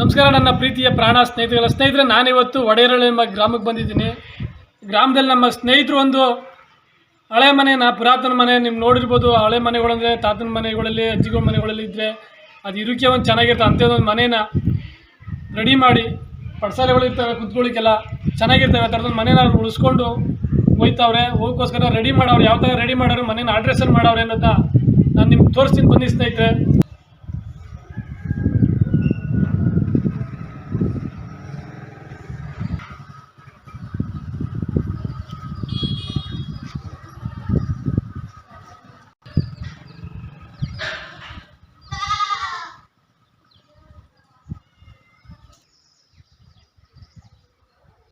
ನಮಸ್ಕಾರ, ನನ್ನ ಪ್ರೀತಿಯ ಪ್ರಾಣ ಸ್ನೇಹಿತರೆ ಸ್ನೇಹಿತರೆ, ನಾನಿವತ್ತು ಒಡೆಯರಳ್ಳಿ ಎಂಬ ಗ್ರಾಮಕ್ಕೆ ಬಂದಿದ್ದೀನಿ. ಗ್ರಾಮದಲ್ಲಿ ನಮ್ಮ ಸ್ನೇಹಿತರು ಒಂದು ಹಳೆ ಮನೆನ ಪುರಾತನ ಮನೆ, ನೀವು ನೋಡಿರ್ಬೋದು ಹಳೆ ಮನೆಗಳಂದರೆ ತಾತನ ಮನೆಗಳಲ್ಲಿ, ಅಜ್ಜಿಗಳ ಮನೆಗಳಲ್ಲಿ ಇದ್ದರೆ ಅದು ಇರೋಕ್ಕೆ ಒಂದು ಚೆನ್ನಾಗಿರುತ್ತೆ. ಅಂಥದ್ದೊಂದು ಮನೇನ ರೆಡಿ ಮಾಡಿ ಪಡ್ಸಾಲೆಗಳು ಇರ್ತವೆ, ಕುತ್ಕೊಳ್ಳಿಕ್ಕೆಲ್ಲ ಚೆನ್ನಾಗಿರ್ತವೆ. ಆ ಥರದೊಂದು ಮನೇನ ಅವ್ರು ಉಳಿಸ್ಕೊಂಡು ಹೋಯ್ತವ್ರೆ. ಹೋಗೋಕ್ಕೋಸ್ಕರ ರೆಡಿ ಮಾಡೋರು, ಯಾವ ಥರ ರೆಡಿ ಮಾಡೋರು, ಮನೇನ ಅಡ್ರೆಸ್ಸಲ್ಲಿ ಮಾಡೋರು ಅನ್ನೋದನ್ನ ನಾನು ನಿಮ್ಗೆ ತೋರಿಸ್ತೀನಿ ಬನ್ನಿ ಸ್ನೇಹಿತರೆ.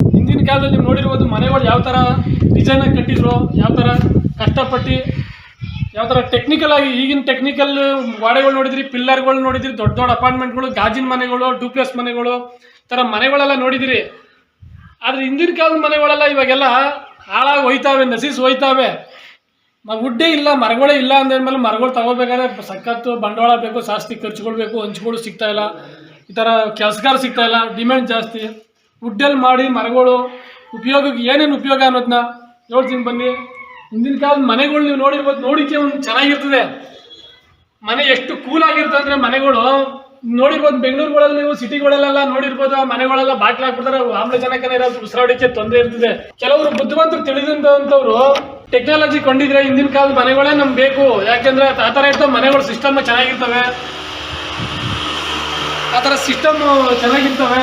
ಹಿಂದಿನ ಕಾಲದಲ್ಲಿ ನೀವು ನೋಡಿರ್ಬೋದು ಮನೆಗಳು ಯಾವ ಥರ ಡಿಸೈನಾಗಿ ಕಟ್ಟಿದ್ರು ಯಾವ ಥರ ಕಷ್ಟಪಟ್ಟು, ಯಾವ ಥರ ಟೆಕ್ನಿಕಲ್ ಆಗಿ ಈಗಿನ ಟೆಕ್ನಿಕಲ್ ಗೋಡೆಗಳು ನೋಡಿದ್ರಿ, ಪಿಲ್ಲರ್ಗಳು ನೋಡಿದ್ರಿ, ದೊಡ್ಡ ದೊಡ್ಡ ಅಪಾರ್ಟ್ಮೆಂಟ್ಗಳು ಗಾಜಿನ ಮನೆಗಳು ಡೂಪ್ಲೆಸ್ ಮನೆಗಳು, ಈ ಥರ ಮನೆಗಳೆಲ್ಲ ನೋಡಿದಿರಿ. ಆದರೆ ಹಿಂದಿನ ಕಾಲದ ಮನೆಗಳೆಲ್ಲ ಇವಾಗೆಲ್ಲ ಹಾಳಾಗಿ ಹೋಯ್ತಾವೆ ನಸೀಸ್ ಹೋಯ್ತಾವೆ. ಉಡ್ಡೇ ಇಲ್ಲ, ಮರಗಳೇ ಇಲ್ಲ ಅಂದ್ಮೇಲೆ ಮರಗಳು ತಗೋಬೇಕಾದ್ರೆ ಸಖತ್ತು ಬಂಡವಾಳ ಬೇಕು ಜಾಸ್ತಿ ಖರ್ಚುಗಳು ಬೇಕು ಹಂಚುಗಳು ಸಿಗ್ತಾ ಇಲ್ಲ. ಈ ಥರ ಕೆಲಸಗಾರ ಸಿಗ್ತಾ ಇಲ್ಲ, ಡಿಮ್ಯಾಂಡ್ ಜಾಸ್ತಿ. ವುಡ್ಡಲ್ಲಿ ಮಾಡಿ ಮರಗಳು ಉಪಯೋಗಕ್ಕೆ ಏನೇನು ಉಪಯೋಗ ಅನ್ನೋದನ್ನ ನೋಡ್ತೀನಿ ಬನ್ನಿ. ಹಿಂದಿನ ಕಾಲದ ಮನೆಗಳು ನೀವು ನೋಡಿರ್ಬೋದು, ನೋಡಿಕೆ ಒಂದು ಚೆನ್ನಾಗಿರ್ತದೆ. ಮನೆ ಎಷ್ಟು ಕೂಲ್ ಆಗಿರ್ತದೆ ಅಂದರೆ ಮನೆಗಳು ನೋಡಿರ್ಬೋದು, ಬೆಂಗಳೂರುಗಳಲ್ಲಿ ನೀವು ಸಿಟಿಗಳಲ್ಲೆಲ್ಲ ನೋಡಿರ್ಬೋದು, ಆ ಮನೆಗಳೆಲ್ಲ ಬಾಟ್ಲು ಹಾಕ್ಬಿಡ್ತಾರೆ ಆಮ್ಲಜನಕನೇ ಇರೋದು ಉಸಿರಾಡಕ್ಕೆ ತೊಂದರೆ ಇರ್ತದೆ. ಕೆಲವರು ಬುದ್ಧಿವಂತರು ತಿಳಿದಂತವ್ರು ಟೆಕ್ನಾಲಜಿ ಕೊಂಡಿದ್ರೆ ಹಿಂದಿನ ಕಾಲದ ಮನೆಗಳೇ ನಮ್ಗೆ ಬೇಕು. ಯಾಕೆಂದ್ರೆ ಆ ಥರ ಇರ್ತವೆ ಮನೆಗಳು ಸಿಸ್ಟಮ್ ಚೆನ್ನಾಗಿರ್ತವೆ. ಆ ಥರ ಸಿಸ್ಟಮ್ ಚೆನ್ನಾಗಿರ್ತವೆ.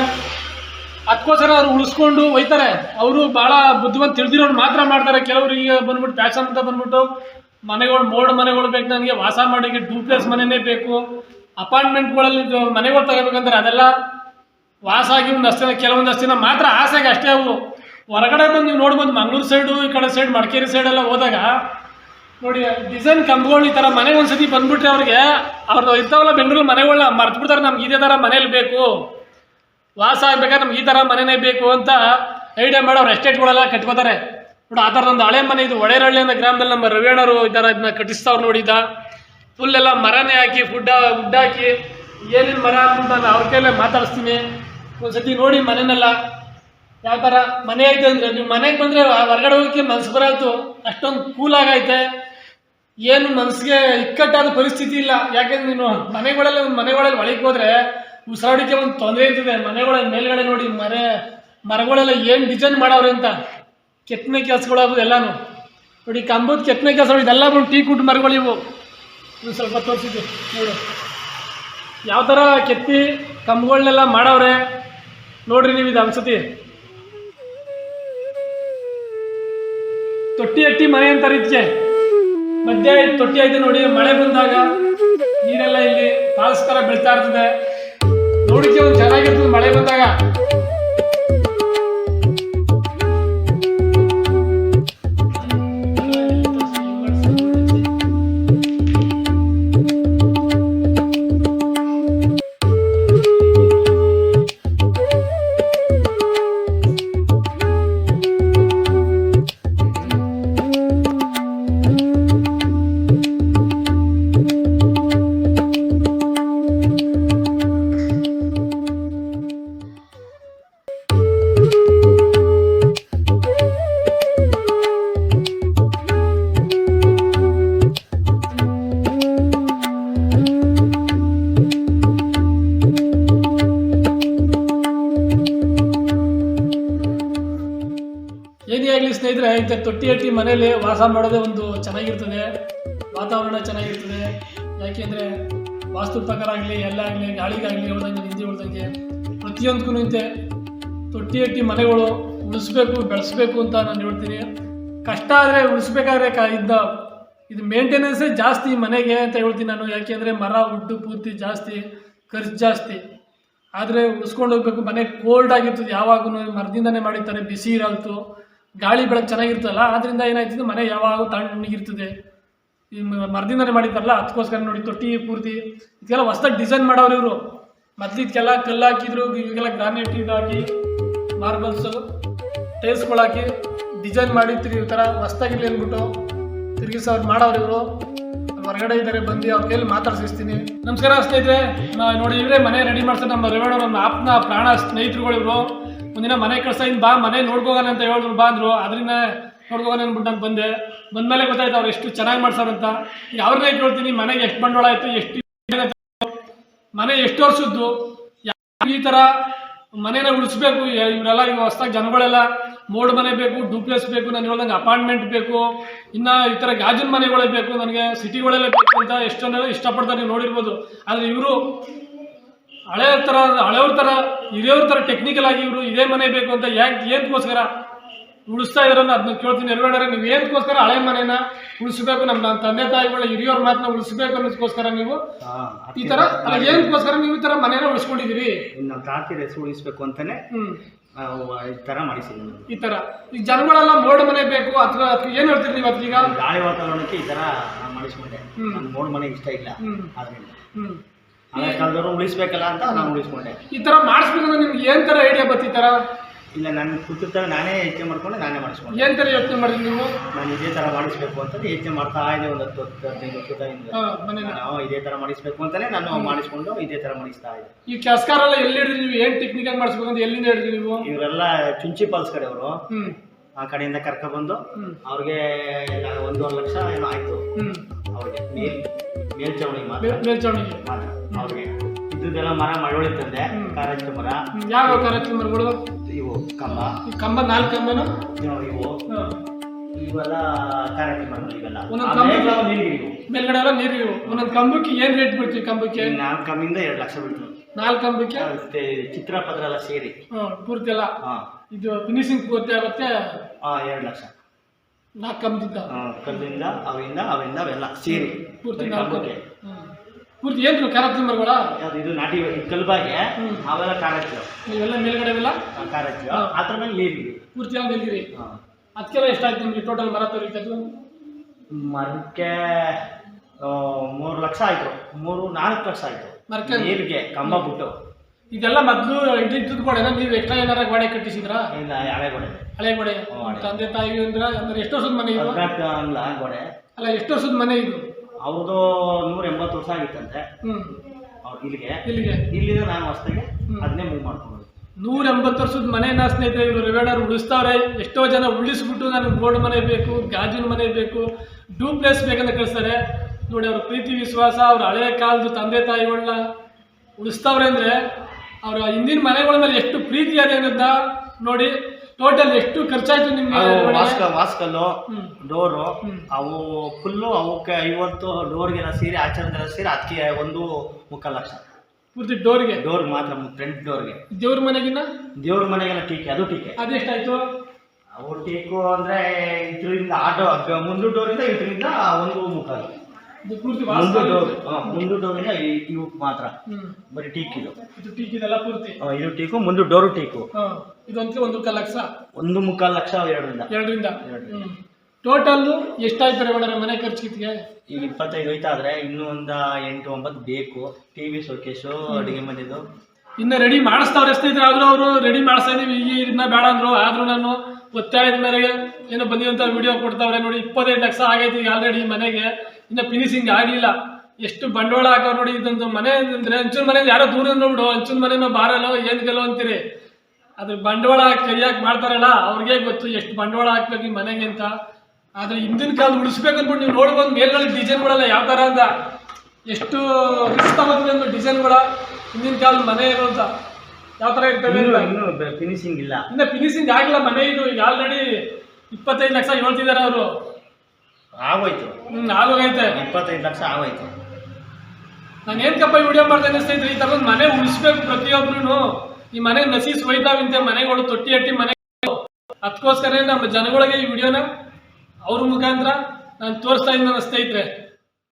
ಅದಕ್ಕೋಸ್ಕರ ಅವ್ರು ಉಳಿಸ್ಕೊಂಡು ಒಯ್ತಾರೆ. ಅವರು ಭಾಳ ಬುದ್ಧಿವಂತ ತಿಳಿದಿರೋರು ಮಾತ್ರ ಮಾಡ್ತಾರೆ. ಕೆಲವರು ಈಗ ಬಂದ್ಬಿಟ್ಟು ಫ್ಯಾಷನ್ ಅಂತ ಬಂದ್ಬಿಟ್ಟು ಮನೆಗಳು, ಮೋಡ್ ಮನೆಗಳು ಬೇಕು, ನನಗೆ ವಾಸ ಮಾಡೋಕ್ಕೆ ಪ್ಲೇಸ್ ಮನೆನೇ ಬೇಕು. ಅಪಾರ್ಟ್ಮೆಂಟ್ಗಳಲ್ಲಿ ಮನೆಗಳು ತಗೋಬೇಕಂದ್ರೆ ಅದೆಲ್ಲ ವಾಸ ದಿನ ಕೆಲವೊಂದಷ್ಟು ದಿನ ಮಾತ್ರ ಆಸೆಗೆ ಅಷ್ಟೇ ಅವು. ಹೊರಗಡೆ ಬಂದು ನೀವು ನೋಡ್ಬೋದು, ಮಂಗಳೂರು ಸೈಡು ಈ ಕಡೆ ಸೈಡ್ ಮಡಿಕೇರಿ ಸೈಡ್ ಎಲ್ಲ ಹೋದಾಗ, ನೋಡಿ ಡಿಸೈನ್ ಕಂಬಗಳು ಈ ಥರ ಮನೆ ಒಂದ್ಸತಿ ಬಂದ್ಬಿಟ್ರೆ ಅವ್ರಿಗೆ ಅವ್ರದ್ದು ಇರ್ತಾವಲ್ಲ ಬೆಂಗಳೂರು ಮನೆಗಳನ್ನ ಮರ್ತು ಬಿಡ್ತಾರೆ, ನಮ್ಗೆ ಇದೇ ಥರ ಮನೇಲಿ ಬೇಕು. ವಾಸ ಆಗ್ಬೇಕಾದ್ರೆ ನಮ್ಗೆ ಈ ಥರ ಮನೆನೇ ಬೇಕು ಅಂತ ಐಡಿಯಾ ಮಾಡಿ ಅವ್ರು ಎಸ್ಟೇಟ್ಗಳೆಲ್ಲ ಕಟ್ಕೋತಾರೆ. ನೋಡಿ, ಆ ಥರದೊಂದು ಹಳೆ ಮನೆ ಇದು, ಒಳೇರಳ್ಳಿ ಅನ್ನೋ ಗ್ರಾಮದಲ್ಲಿ ನಮ್ಮ ರವಿಯಣ್ಣರು ಈ ಥರ ಇದನ್ನ ಕಟ್ಟಿಸ್ತಾವ್ರು ನೋಡಿದ್ದ ಫುಲ್ ಎಲ್ಲ ಮರನೇ ಹಾಕಿ ಫುಡ್ ಫುಡ್ ಹಾಕಿ, ಏನೇನು ಮರ ಅಂತ ನಾನು ಅವ್ರ ಕೈಲೇ ಮಾತಾಡಿಸ್ತೀನಿ. ಒಂದ್ಸತಿ ನೋಡಿ ಮನೆನೆಲ್ಲ. ಯಾವ ಥರ ಮನೆ ಐತೆ ಅಂದರೆ, ನೀವು ಮನೆಗೆ ಬಂದರೆ ಹೊರಗಡೆ ಹೋಗೋಕ್ಕೆ ಮನ್ಸು ಬರಲ್ತು. ಅಷ್ಟೊಂದು ಕೂಲ್ ಆಗೈತೆ. ಏನು ಮನಸ್ಸಿಗೆ ಇಕ್ಕಟ್ಟಾದ ಪರಿಸ್ಥಿತಿ ಇಲ್ಲ. ಯಾಕೆಂದ್ರೆ ನೀನು ಮನೆಗಳಲ್ಲಿ ಒಂದು ಮನೆಗಳಲ್ಲಿ ಒಳಗೆ ಹೋದ್ರೆ ಉಸಿರಾಡೋಕ್ಕೆ ಒಂದು ತೊಂದರೆ ಇರ್ತದೆ. ಮನೆಗಳ ಮೇಲ್ಗಡೆ ನೋಡಿ ಮನೆ, ಮರಗಳೆಲ್ಲ ಏನು ಡಿಸೈನ್ ಮಾಡವ್ರೆ ಅಂತ. ಕೆತ್ತನೆ ಕೆಲಸಗಳಾಗೋದು ಎಲ್ಲಾನು. ನೋಡಿ ಕಂಬದ ಕೆತ್ತನೆ ಕೆಲಸಗಳು ಇದೆಲ್ಲ ಬಂದು ಟೀ ಕುಟ್ ಮರಗಳು ಇವು ಸ್ವಲ್ಪ ತೋರಿಸಿದ್ದು ನೋಡು. ಯಾವ ಥರ ಕೆತ್ತಿ ಕಂಬಗಳನ್ನೆಲ್ಲ ಮಾಡವ್ರೆ? ನೋಡ್ರಿ ನೀವು ಇದು ಅನ್ಸತಿ. ತೊಟ್ಟಿ ಅಟ್ಟಿ ಮನೆ ಅಂತ ರೀತಿಗೆ. ಮಧ್ಯೆ ತೊಟ್ಟಿ ಐತೆ ನೋಡಿ, ಮಳೆ ಬಂದಾಗ ನೀರೆಲ್ಲ ಇಲ್ಲಿ ಪಾಲಿಸ್ತಾರ ತರ ಬೀಳ್ತಾ ಇರ್ತದೆ. ನೋಡಿಕೆ ಒಂದು ಚೆನ್ನಾಗಿರ್ತದೆ ಮಳೆ ಬಂದಾಗ. ತೊಟ್ಟಿ ಹಟ್ಟಿ ಮನೇಲಿ ವಾಸ ಮಾಡೋದೇ ಒಂದು ಚೆನ್ನಾಗಿರ್ತದೆ. ವಾತಾವರಣ ಚೆನ್ನಾಗಿರ್ತದೆ. ಯಾಕೆಂದರೆ ವಾಸ್ತು ಪ್ರಕಾರ ಆಗಲಿ, ಎಲ್ಲ ಆಗಲಿ, ಗಾಳಿಗಾಗಲಿ ಹೇಳ್ದಂಗೆ ನಿದ್ದೆ ಉಳ್ದಂಗೆ ಪ್ರತಿಯೊಂದಕ್ಕೂ ಇಂತೆ ತೊಟ್ಟಿ ಹಟ್ಟಿ ಮನೆಗಳು ಉಳಿಸ್ಬೇಕು, ಬೆಳೆಸ್ಬೇಕು ಅಂತ ನಾನು ಹೇಳ್ತೀನಿ. ಕಷ್ಟ ಆದರೆ ಉಳಿಸ್ಬೇಕಾದ್ರೆ ಕ ಇದ್ದ ಇದು ಮೇಂಟೆನೆನ್ಸೇ ಜಾಸ್ತಿ ಮನೆಗೆ ಅಂತ ಹೇಳ್ತೀನಿ ನಾನು. ಯಾಕೆಂದರೆ ಮರ, ಉಡ್ಡು, ಪೂರ್ತಿ ಜಾಸ್ತಿ, ಖರ್ಚು ಜಾಸ್ತಿ. ಆದರೆ ಉಳಿಸ್ಕೊಂಡು ಹೋಗ್ಬೇಕು. ಮನೆ ಕೋಲ್ಡ್ ಆಗಿರ್ತದೆ. ಯಾವಾಗೂ ಮರದಿಂದನೇ ಮಾಡಿರ್ತಾರೆ. ಬಿಸಿ ಇರಲ್ತು. ಗಾಳಿ ಬೆಳಕು ಚೆನ್ನಾಗಿರ್ತದಲ್ಲ, ಆದ್ರಿಂದ ಏನಾಯ್ತದೆ, ಮನೆ ಯಾವಾಗ ತಣ್ಣಗಿರ್ತದೆ ಈ ಮರದಿಂದನೇ ಮಾಡಿರ್ತಾರಲ್ಲ ಅದಕ್ಕೋಸ್ಕರ ನೋಡಿ ತೊಟ್ಟಿ ಪೂರ್ತಿ. ಇದಕ್ಕೆಲ್ಲ ಹೊಸ್ದಾಗಿ ಡಿಸೈನ್ ಮಾಡೋರು ಇವರು. ಮತ್ತೆ ಇದಕ್ಕೆಲ್ಲ ಕಲ್ಲು ಹಾಕಿದ್ರು, ಈಗೆಲ್ಲ ಗ್ರಾನೈಟ್ ಇದು ಹಾಕಿ ಮಾರ್ಬಲ್ಸು ಟೈಲ್ಸ್ಗಳು ಡಿಸೈನ್ ಮಾಡಿ ತಿರುಗಿ ಈ ಥರ. ಹೊಸ್ದಾಗಿಲ್ಲ ಅಂದ್ಬಿಟ್ಟು ತಿರುಗಿಸೋರು ಮಾಡೋರು ಇವರು. ಹೊರಗಡೆ ಇದ್ದಾರೆ, ಬಂದು ಅವ್ರ ಕೈಲಿ ಮಾತಾಡ್ಸಿಸ್ತೀನಿ. ನಮಸ್ಕಾರ ಸ್ನೇಹಿತರೆ. ನೋಡಿ ಇವರೇ ಮನೆ ರೆಡಿ ಮಾಡ್ತಾರೆ ನಮ್ಮ ರೇವಣ್ಣ, ನಮ್ಮ ಆಪ್ನ ಪ್ರಾಣ ಸ್ನೇಹಿತರುಗಳು ಇವರು. ಒಂದಿನ ಮನೆ ಕಳ್ಸ ಇನ್ ಬಾ, ಮನೆ ನೋಡ್ಕೋಗೋಣ ಅಂತ ಹೇಳಿದ್ರು, ಬಾ ಅಂದ್ರು. ಅದರಿಂದ ನೋಡ್ಕೋಗೋಣ ಅಂದ್ಬಿಟ್ಟು ನಾನು ಬಂದೆ. ಬಂದ್ಮೇಲೆ ಗೊತ್ತಾಯ್ತು ಅವ್ರು ಎಷ್ಟು ಚೆನ್ನಾಗಿ ಮಾಡ್ಸಾರಂತ ಅವ್ರನ್ನೇ ಕೇಳ್ತೀನಿ, ಮನೆಗೆ ಎಷ್ಟು ಬಂಡವಾಳ ಆಯ್ತು, ಎಷ್ಟು ಮನೆ ಎಷ್ಟು ವರ್ಷದ್ದು? ಈ ಥರ ಮನೇನ ಉಳಿಸ್ಬೇಕು ಇವರೆಲ್ಲ ಈಗ ಹೊಸ್ದಾಗಿ ಜನಗಳೆಲ್ಲ ಮೋಡ್ ಮನೆ ಬೇಕು, ಡೂಪ್ಲೆಸ್ ಬೇಕು, ನಾನು ಹೇಳ್ದಂಗೆ ಅಪಾರ್ಟ್ಮೆಂಟ್ ಬೇಕು, ಇನ್ನು ಈ ಥರ ಗಾಜಿನ ಮನೆಗಳೇ ಬೇಕು, ನನಗೆ ಸಿಟಿಗಳಲ್ಲೇ ಬೇಕು ಅಂತ ಎಷ್ಟೊಂದೆಲ್ಲ ಇಷ್ಟಪಡ್ತಾರೆ, ನೀವು ನೋಡಿರ್ಬೋದು. ಆದರೆ ಇವರು ಹಳೆಯ ಥರ ಹಳೆಯವ್ರ ಥರ ಹಿರಿಯವ್ರ ಥರ ಟೆಕ್ನಿಕಲ್ ಆಗಿ ಇವರು ಇದೇ ಮನೆ ಬೇಕು ಅಂತ ಯಾಕೆ ಏನಕ್ಕೋಸ್ಕರ ಉಳಿಸ್ತಾ ಇದ್ರನ್ನ ಅದನ್ನ ಕೇಳ್ತೀನಿ. ನೆರವೇಡರೆ ನೀವು ಏನಕ್ಕೋಸ್ಕರ ಹಳೆ ಮನೆನ ಉಳಿಸ್ಬೇಕು ನಮ್ಮ ತಂದೆ ತಾಯಿಗಳ ಹಿರಿಯವ್ರ ಮಾತನ್ನ ಉಳಿಸ್ಬೇಕು ಅನ್ನೋದಕ್ಕೋಸ್ಕರ ನೀವು ಈ ತರ ಏನಕ್ಕೋಸ್ಕರ ನೀವು ಈ ತರ ಮನೇನ ಉಳಿಸ್ಕೊಂಡಿದೀರಿ ನಮ್ಮ ತಾತಿ ಹೆಸರು ಉಳಿಸ್ಬೇಕು ಅಂತಾನೆ ಹ್ಮ್. ಈ ತರ ಮಾಡಿಸಿದ್ವಿ ಈ ತರ. ಈಗ ಜನಗಳೆಲ್ಲ ಮೋಡ್ ಮನೆ ಬೇಕು ಅಥವಾ ಅಥವಾ ಏನ್ ಹೇಳ್ತೀರಿ ನೀವು ಅದೀಗ ಗಾಳಿ ವಾತಾವರಣಕ್ಕೆ ಈ ತರ ಮಾಡಿಸ್ಕೊಂಡೆ ಮೋಡ್ ಮನೆ ಇಷ್ಟ ಇಲ್ಲ. ಹ್ಮ್. ಕಾಲದವರು ಉಳಿಸ್ಬೇಕಲ್ಲ ಅಂತ ನಾನು ಉಳಿಸ್ಕೊಂಡೆ. ಈ ತರ ಮಾಡಿಸ್ಬೇಕಂದ್ರೆ ನಿಮ್ಗೆ ಏನ್ ತರ ಐಡಿಯಾ ಬತ್ತಿ ಥರ ತರ? ಇಲ್ಲ ನನ್ನ ಕುತ್ತಿರ್ತ ನಾನೇ ಯೋಚನೆ ಮಾಡ್ಕೊಂಡು ನಾನೇ ಮಾಡಿಸ್ಕೊಂಡು. ಏನ್ ತರ ಯೋಚನೆ ಮಾಡಿದ್ರಿ ನೀವು? ನಾನು ಇದೇ ಥರ ಮಾಡಿಸ್ಬೇಕು ಅಂತ ಯೋಚನೆ ಮಾಡ್ತಾ ಇದೆ ಒಂದು ಹತ್ತು ಹತ್ತು ಹದಿನೈದು ವರ್ಷದಿಂದ ಮನೆನ. ನಾವು ಇದೇ ಥರ ಮಾಡಿಸ್ಬೇಕು ಅಂತಾನೆ ನಾನು ಮಾಡಿಸ್ಕೊಂಡು ಇದೇ ಥರ ಮಾಡಿಸ್ತಾ ಇದ್ದೆ. ಈ ಕೆಸ್ಕಾರ ಎಲ್ಲಿ ಹಿಡಿದ್ರಿ ನೀವು? ಏನ್ ಟೆಕ್ನಿಕ್ ಮಾಡಿಸ್ಬೇಕು ಅಂತ ಎಲ್ಲಿಂದ ಹಿಡಿದ್ರಿ ನೀವು? ಇವರೆಲ್ಲ ಚುಂಚಿ ಪಾಲ್ಸ್ ಕಡೆಯವರು. ಆ ಕಡೆಯಿಂದ ಕರ್ಕೊಬಂದು ಬಂದು ಅವ್ರಿಗೆ ಎಲ್ಲ ಒಂದೂವರೆ ಲಕ್ಷ ಏನೋ ಆಯ್ತು. ಅವ್ರಿಗೆ ಮೇಲ್ ಮೇಲ್ಚಾವಣಿ ಮಾತ್ರ. ಮೇಲ್- ಮೇಲ್ಚಾವಣಿಗೆ ಮಾತ್ರ. ಅವ್ರಿಗೆ ಮರ ಮಳವಳಿ ತಂದೆ. ಕಾರಂಜಿ ಮರ. ಯಾವ ಕಾರಂಜಿ ಮರಗಳು? ಇವು ಕಂಬ. ಕಂಬ ನಾಲ್ಕು ಕಂಬನು? ಇವು-. ಇವೆಲ್ಲ ಕಾರಂಜಿ ಮರಗಳು ಇವೆಲ್ಲ. ಮೇಲ್ಗಡೆ ಎಲ್ಲ ನೀರು ಒಂದೊಂದು ಕಂಬಕ್ಕೆ ಏನ್ ರೇಟ್ ಬಿಡ್ತೀವಿ ಕಂಬಕ್ಕೆ? ನಾಲ್ಕು ಕಂಬಿಂದ ಎರಡು ಲಕ್ಷ ಬಿಡ್ತು ನಾಲ್ಕು ಕಂಬಕ್ಕೆ ಮತ್ತೆ ಚಿತ್ರ ಪತ್ರ ಎಲ್ಲ ಸೇರಿ. ಪೂರ್ತಿ ಎಲ್ಲ? ಇದು ಫಿನಿಶಿಂಗ್ ಪೂರ್ತಿ ಆಗುತ್ತೆ? ಹಾಂ ಎರಡು ಲಕ್ಷ. ನಾಲ್ಕು ಕಂಬದಿಂದ ಆ, ಕಲ್ಲಿಂದ ಅವಿಂದ ಅವಿಂದ ಅವೆಲ್ಲ ಸೇರಿ. ಪೂರ್ತಿ ನಾಲ್ಕಂಬಿಕೆ ನಾಲ್ಕು. ಪೂರ್ತಿ ಏನು ಕಾರ್ಯಕ್ರಮ ಮರಗಳ ಯಾವ್ದು ಇದು ನಾಟಿ ಕಲ್ಬಾಗೆ. ಅವೆಲ್ಲ ಕಾರಚ್ಚು ನೀವೆಲ್ಲ ಮೇಲ್ಗಡೆ ಎಲ್ಲ ಕಾರ್ಯಕ್ರಮ. ಆ ಥರ ಮೇಲೆ ನೀರಿಗೆ ಪೂರ್ತಿ ಎಲ್ಲ ಹಾಂ. ಅದಕ್ಕೆಲ್ಲ ಎಷ್ಟಾಯ್ತು ನಿಮಗೆ ಟೋಟಲ್ ಮರ ತೋರಿಕದು ಮರಕ್ಕೆ ಮೂರು ಲಕ್ಷ ಆಯ್ತು. ಮೂರು ನಾಲ್ಕು ಲಕ್ಷ ಆಯ್ತು. ಮರಕ್ಕೆ ನೀರಿಗೆ ಕಂಬ ಬಿಟ್ಟು. ಇದೆಲ್ಲ ಮೊದಲು ಇದ್ದಿದ್ದು ಗೋಡೆನ ನೀವು ಎಕ್ಸ್ಟ್ರಾ ಏನಾರ ಗೋಡೆ ಕಟ್ಟಿಸಿದ್ರಾ? ಇಲ್ಲ ಹಳೆ ಗೋಡೆ. ಹಳೆ ಗೋಡೆ. ತಂದೆ ತಾಯಿ ಅಂದ್ರೆ ಅಂದ್ರೆ ಎಷ್ಟು ವರ್ಷದ ಮನೆ ಇದು? ಅಲ್ಲ ಗೋಡೆ. ಅಲ್ಲ ಎಷ್ಟು ವರ್ಷದ ಮನೆ ಇದು? ಅವ್ರದ್ದು ನೂರ ಎಂಬತ್ತು ವರ್ಷ ಆಗಿತ್ತಂತೆ. ಅವ್ರು ಇಲ್ಲಿಗೆ. ಇಲ್ಲಿಗೆ? ಇಲ್ಲಿಂದ ನಾನು ಹೊಸ್ದಾಗೆ. ಅದನ್ನೇ ಮೂವ್ ಮಾಡ್ಕೊಂಡು ನೂರ ಎಂಬತ್ತು ವರ್ಷದ ಮನೆನ ಸ್ನೇಹಿತರೆ ಇವರು ರಿವೇಡರ್ ಉಳಿಸ್ತಾವ್ರೆ. ಎಷ್ಟೋ ಜನ ಉಳಿಸ್ಬಿಟ್ಟು ನನಗೆ ಬೋರ್ಡ್ ಮನೆ ಬೇಕು ಗಾಜಿನ ಮನೆ ಬೇಕು ಡೂಪ್ಲೇಸ್ ಬೇಕಂತ ಕಳಿಸ್ತಾರೆ. ನೋಡಿ ಅವ್ರ ಪ್ರೀತಿ ವಿಶ್ವಾಸ ಅವ್ರ ಹಳೆಯ ಕಾಲದ ತಂದೆ ತಾಯಿಗಳನ್ನ ಉಳಿಸ್ತವ್ರೆ ಅಂದರೆ ಅವ್ರ ಹಿಂದಿನ ಮನೆಗಳ ಮೇಲೆ ಎಷ್ಟು ಪ್ರೀತಿ ಅದೇ ಅನ್ನೋದನ್ನ ನೋಡಿ ಟೋಟಲ್ ಎಷ್ಟು ಖರ್ಚಾಯ್ತು ನಿಮ್ಗೆ ಹ್ಮ್. ಡೋರು ಅವು ಫುಲ್ಲು ಅವಕ್ಕೆ ಐವತ್ತು ಡೋರ್ಗೆಲ್ಲ ಸೀರೆ ಆಚರಣೆ ಸೀರೆ ಅದಕ್ಕೆ ಒಂದು ಮುಕ್ಕಾಲು ಲಕ್ಷ. ಪೂರ್ತಿ ಡೋರ್ಗೆ? ಡೋರ್ ಮಾತ್ರ ಫ್ರಂಟ್ ಡೋರ್ಗೆ. ದೇವ್ರ ಮನೆಗಿನ್ನ? ದೇವ್ರ ಮನೆಗೆಲ್ಲ ಟೀಕೆ ಅದು ಟೀಕೆ. ಅದೆಷ್ಟಾಯ್ತು ಅವು ಟೀಕು ಅಂದ್ರೆ ಇದರಿಂದ ಆಟೋ ಮುಂದು ಡೋರಿಂದ ಇದರಿಂದ ಒಂದು ಮುಕ್ಕಾಲು. ಇದು ಪೂರ್ತಿ ಮುಂದು ಡೋರ್ ಮುಂದು ಡೋರಿಂದ ಇವು ಮಾತ್ರ. ಬರೀ ಟೀಕ್ ಇದು ಇದು ಟೀಕ್ ಇದೆಲ್ಲ ಪೂರ್ತಿ. ಆ, ಇದು ಟೀಕು ಮುಂದು ಡೋರು ಟೀಕು. ಹಾ ಇದೊಂದು ಒಂದು ಕಾಲ್ ಲಕ್ಷ. ಒಂದು ಮುಕ್ಕಾಲು ಲಕ್ಷ ಎರಡರಿಂದ. ಎರಡರಿಂದ. ಎರಡು. ಟೋಟಲ್ ಎಷ್ಟಾಯ್ತು ರೇವಣ್ಣ ಮನೆ ಖರ್ಚಿಗೆ? ಈಗ ಇಪ್ಪತ್ತೈದು ಹೋಯ್ತಾ ಆದ್ರೆ ಇನ್ನೂ ಒಂದ ಎಂಟು ಒಂಬತ್ತು ಬೇಕು. ಟಿ ವಿ ಶೋಕೇಶು ಅಡುಗೆ ಮನೆದು. ಇನ್ನು ರೆಡಿ ಮಾಡಿಸ್ತಾವ್ರೆ ಸ್ನೇಹಿತರೆ ಆದರೂ ಅವರು ರೆಡಿ ಮಾಡಿಸ್ತಾ ಇದೀವಿ. ಈಗ ಇದನ್ನ ಬೇಡ ಅಂದ್ರು, ಆದರೂ ನಾನು ಒತ್ತಾಯದ ಮೇರೆಗೆ ಏನೋ ಬಂದಿರುವಂತ ವಿಡಿಯೋ ಕೊಡ್ತಾವ್ರೆ ನೋಡಿ, ಇಪ್ಪತ್ತೈದು ಲಕ್ಷ ಆಗೈತಿ ಈಗ ಆಲ್ರೆಡಿ ಮನೆಗೆ. ಇನ್ನು ಫಿನಿಶಿಂಗ್ ಆಗಲಿಲ್ಲ. ಎಷ್ಟು ಬಂಡವಾಳ ಹಾಕೋ ನೋಡಿ ಇದೊಂದು ಮನೆ ಅಂದ್ರೆ ಹಂಚಿನ ಮನೆ ಯಾರೋ ದೂರ ನೋಡು ಹಂಚಿನ ಮನೆನೋ ಬಾರಲ್ಲೋ, ಏನು ಗೆಲ್ಲೋ ಅಂತೀರಿ? ಅದ್ರ ಬಂಡವಾಳ ಕೈಯಾಗಿ ಮಾಡ್ತಾರಲ್ಲ, ಅವ್ರಿಗೆ ಗೊತ್ತು ಎಷ್ಟು ಬಂಡವಾಳ ಹಾಕ್ಬೇಕು ಈ ಮನೆಗೆ ಅಂತ. ಆದ್ರೆ ಹಿಂದಿನ ಕಾಲ ಉಳಿಸ್ಬೇಕು ಅಂದ್ಬಿಟ್ಟು ನೀವು ನೋಡ್ಬೋದು ಮೇಲ್ಗಡೆ ಡಿಸೈನ್ಗಳೆಲ್ಲ ಯಾವ ಥರ ಅಂತ. ಎಷ್ಟು ರಿಸ್ಕ್ ಅಂದ್ರೆ ಡಿಸೈನ್ಗಳ ಹಿಂದಿನ ಕಾಲದ ಮನೆ ಏನು ಅಂತ? ಯಾವ ಥರ ಇರ್ತವೆ ಇನ್ನೂ ಅಂತ? ಇನ್ನೂ ಫಿನಿಶಿಂಗ್ ಇಲ್ಲ. ಇನ್ನ ಫಿನಿಶಿಂಗ್ ಆಗಿಲ್ಲ ಮನೆ ಇದು ಈಗ ಆಲ್ರೆಡಿ ಇಪ್ಪತ್ತೈದು ಲಕ್ಷ ಹೇಳ್ತಿದ್ದಾರೆ ಅವರು. ಆಗೋಯ್ತು. ಹ್ಮ್ ಆಗೋಗೈತೆ. ಇಪ್ಪತ್ತೈದು ಲಕ್ಷ ಆಗೋಯ್ತು. ನಾನು ಏನ್ ಕಪ್ಪ ವಿಡಿಯೋ ಮಾಡ್ತೇನೆ ಸ್ನೇಹಿತರೆ ಈ ಥರದ ಮನೆ ಉಳಿಸ್ಬೇಕು ಪ್ರತಿಯೊಬ್ಬರು ಈ ಮನೆ ನಸೀಸ್ ಹೋಯ್ತಾವಿಂತೆ ಮನೆಗಳು ತೊಟ್ಟಿ ಅಟ್ಟಿ ಮನೆ. ಅದಕ್ಕೋಸ್ಕರ ನಮ್ಮ ಜನಗಳಿಗೆ ಈ ವಿಡಿಯೋನ ಅವ್ರ ಮುಖಾಂತರ ನಾನು ತೋರಿಸ್ತಾ ಇದ್ದೀನಿ ನನ್ನ ಸ್ನೇಹಿತರೆ